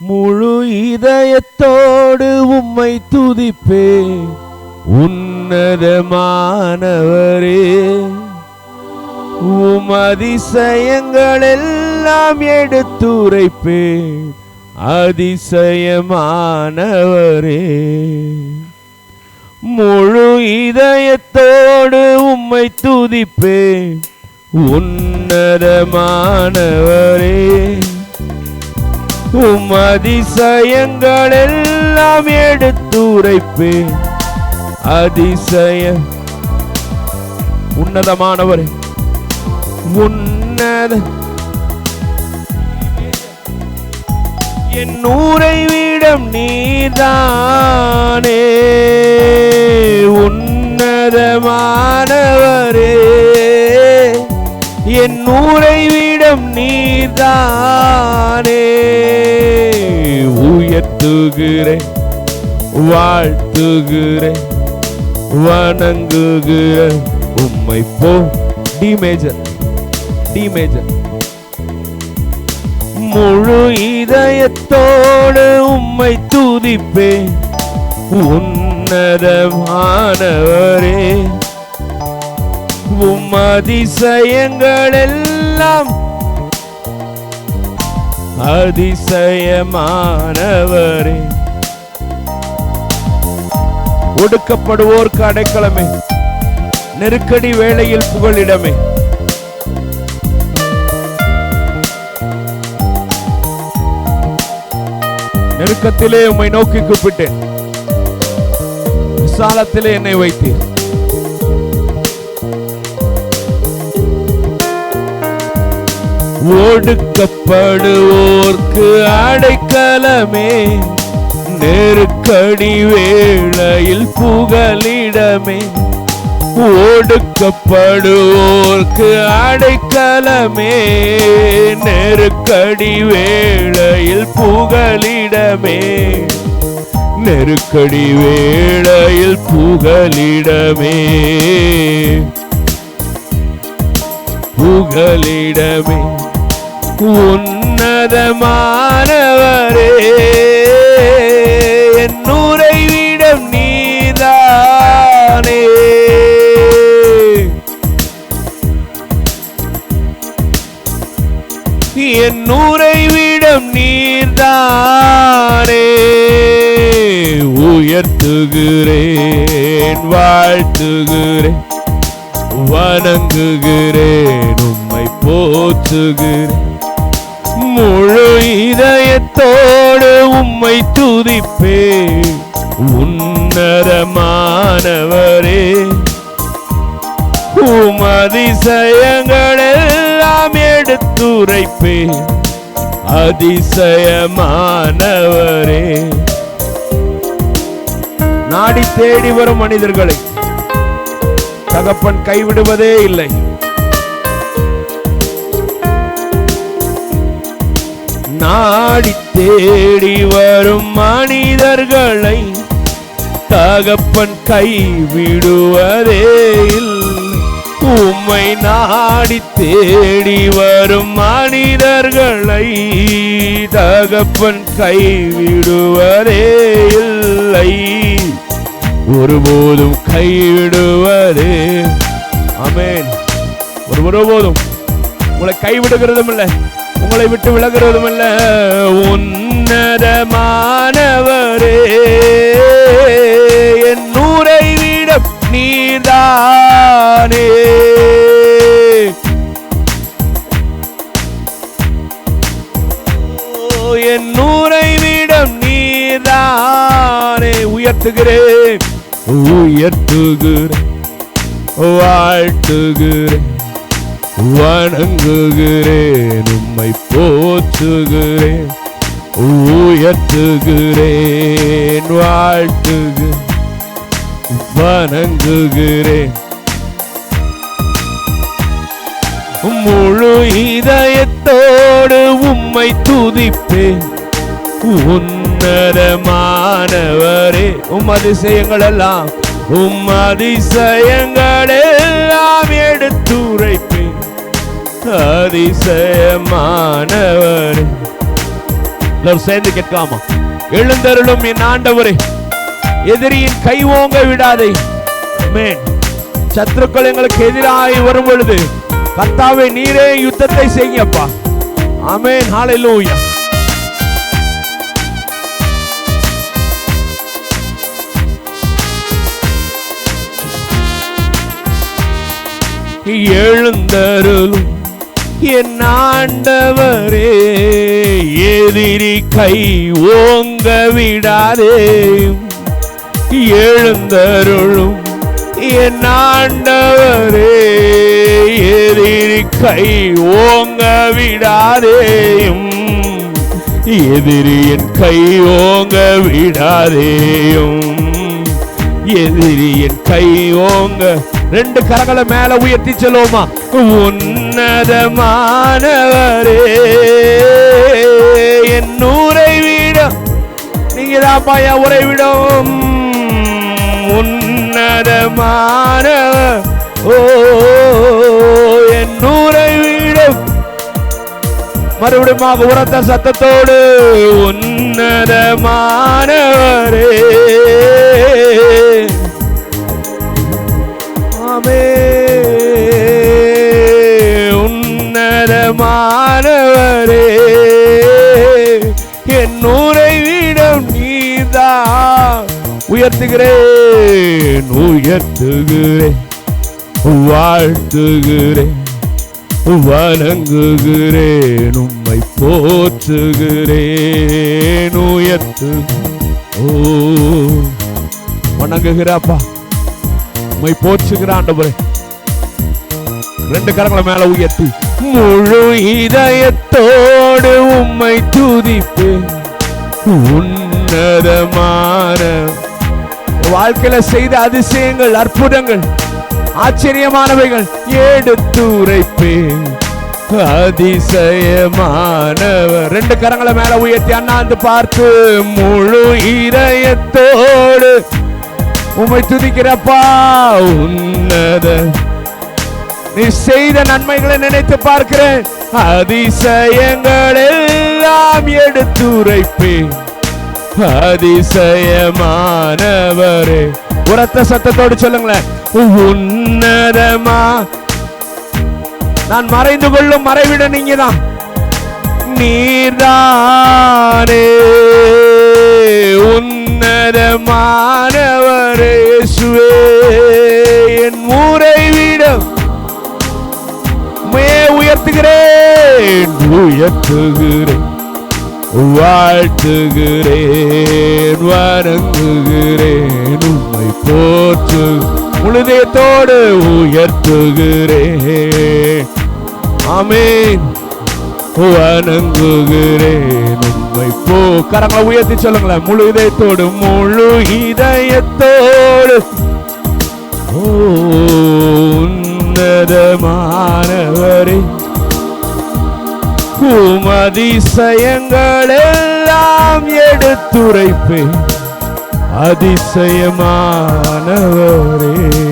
முழு இதயத்தோடு உம்மை துதிப்பே உன்னதமானவரே உம் அதிசயங்கள் எல்லாம் எடுத்துரைப்பேன். அதிசயமானவரே முழு இதயத்தோடு உம்மை துதிப்பேன். உன்னதமானவரே. உம் அதிசயங்கள் எல்லாம் எடுத்துரைப்பேன் அதிசய உன்னதமானவர் உன்னத என் நூரை விடம் நீதானே உன்னதமானவரே. என் நூரை விடம் நீதானே உயர்த்துகிறேன் வாழ்த்துகிறேன் வணங்குகிறேன் உம்மை போ டி மேஜர் டி மேஜர். முழு இதயத்தோடு உம்மை துதிப்பேன் உன்னதமானவரே உம் அதிசயங்கள் எல்லாம் அதிசயமானவரே. ஒடுக்கப்படுவோர்க்கு அடைக்கலமே. நெருக்கடி வேளையில் புகழிடமே நெருக்கத்திலே உம்மை நோக்கி கூப்பிட்டேன். விசாலத்திலே என்னை வைத்தீர். ஒடுக்கப்படுவோர்க்கு அடைக்கலமே. நெருக்கடி வேளையில் புகலிடமே. ஒடுக்கப்படுவோர்க்கு அடைக்கலமே. நெருக்கடி வேளையில் புகலிடமே. நெருக்கடி வேளையில் புகலிடமே. புகலிடமே. உன்னதமானவரே. என் விடம் நீதானே. என் விடம் நீர்தானே. உயர்த்துகிறேன் வாழ்த்துகிறேன் வணங்குகிறேன் உம்மை போற்றுகிறேன். முழு இதயத்தோடு உம்மை துதிப்பே உன்னதமானவரே உமதிசயங்களெல்லாம் எடுத்துரைப்பே அதிசயமானவரே. நாடி தேடி வரும் மனிதர்களை தகப்பன் கைவிடுவதே இல்லை. நாடி தேடி வரும் மனிதர்களை தகப்பன் கைவிடுவதே உம்மை நாடி தேடி வரும் மனிதர்களை தகப்பன் கைவிடுவதே இல்லை ஒருபோதும் கைவிடுவதே. அமேன் ஒருபோதும் உங்களை கைவிடுகிறதும் இல்லை உங்களை விட்டு விலகிறதும் இல்ல உன்னதமானவரே என் நூரை விட நீதானே என் நூரை விடம் நீதானே உயர்த்துகிறேன் உயர்த்துகிறேன் வாழ்த்துகிறேன். வணங்குகிறேன் உம்மை போற்றுகிறேன் உயர்த்துகிறேன் வாழ்த்துக வணங்குகிறேன். முழு இதயத்தோடு உம்மை துதிப்பேன். உன்னதமானவரே உம் அதிசயங்கள் எல்லாம் உம் அதிசயங்கள் எடுத்துரைப்பேன். அதிசயமானவர் எல்லாரும் சேர்ந்து கேட்காமா எழுந்தருளும் என் ஆண்டவரே. எதிரியின் கை ஓங்க விடாதே. மேன் சத்துருக்கள் எங்களுக்கு எதிராக வரும் பொழுது கர்த்தாவே நீரே யுத்தத்தை செய்யப்பா ஆமென். ஹalleluya. எழுந்தருளும் என் ஆண்டவரே எதிரி கை ஓங்க விடாதே. எழுந்தருளும் என் ஆண்டவரே எதிரி கை ஓங்க விடாதேயும் எதிரியின் கை ஓங்க விடாதேயும் எதிரியின் கை ஓங்க ரெண்டு கரங்களை மேல உயர்த்தி செல்வோமா உன்னதமானவரே என் உறைவிடம் நீங்க தான் பாயா உறைவிடம் உன்னதமானவர் ஓ என் உறைவிடம் மறுபடியும் உரத்த சத்தத்தோடு உன்னதமானவரே உயர்த்துகிறேன் உயர்த்துகிறேன் வாழ்த்துகிறேன் வணங்குகிறேன் உம்மை போற்றுகிறேன் உயர்த்து. ஓ வணங்குகிறாப்பா உம்மை போற்றுகிற ஆண்டவரே. ரெண்டு கரங்களை மேல உயர்த்தி. முழு இதயத்தோடு உம்மை துதிப்பேன். உன்னதமான வாழ்க்கையில செய்த அதிசயங்கள் அற்புதங்கள் ஆச்சரியமானவைகள் எடுத்துரைப்பேன் அதிசயமானவர். ரெண்டு கரங்களை மேல உயர்த்தி அண்ணாந்து பார்த்து முழு இதயத்தோடு உமை துதிக்கிறப்பா உன்னத நீ செய்த நன்மைகளை நினைத்து பார்க்கிறேன். அதிசயங்கள் எல்லாம் எடுத்துரைப்பேன் அதிசயமானவரே. உரத்த சத்தத்தோடு சொல்லுங்களேன். உன்னதமா? நான் மறைந்து கொள்ளும் மறைவிட நீங்க தான் நீர்தானே. உன்னதமானவரே சுவே என் வீடம். மே உயர்த்துகிறேன். உயர்த்துகிறேன். வாழ்த்துகிறேன் வணங்குகிறேன் உம்மை போற்று முழுதயத்தோடு உயர்த்துகிறேன். அமேன் வணங்குகிறேன் உம்மை போ. கரங்களை உயர்த்தி சொல்லுங்களேன் முழு இதயத்தோடு முழு இதயத்தோடு. அதிசயங்கள் எல்லாம் எடுத்துரைப்பேன். அதிசயமானவரே.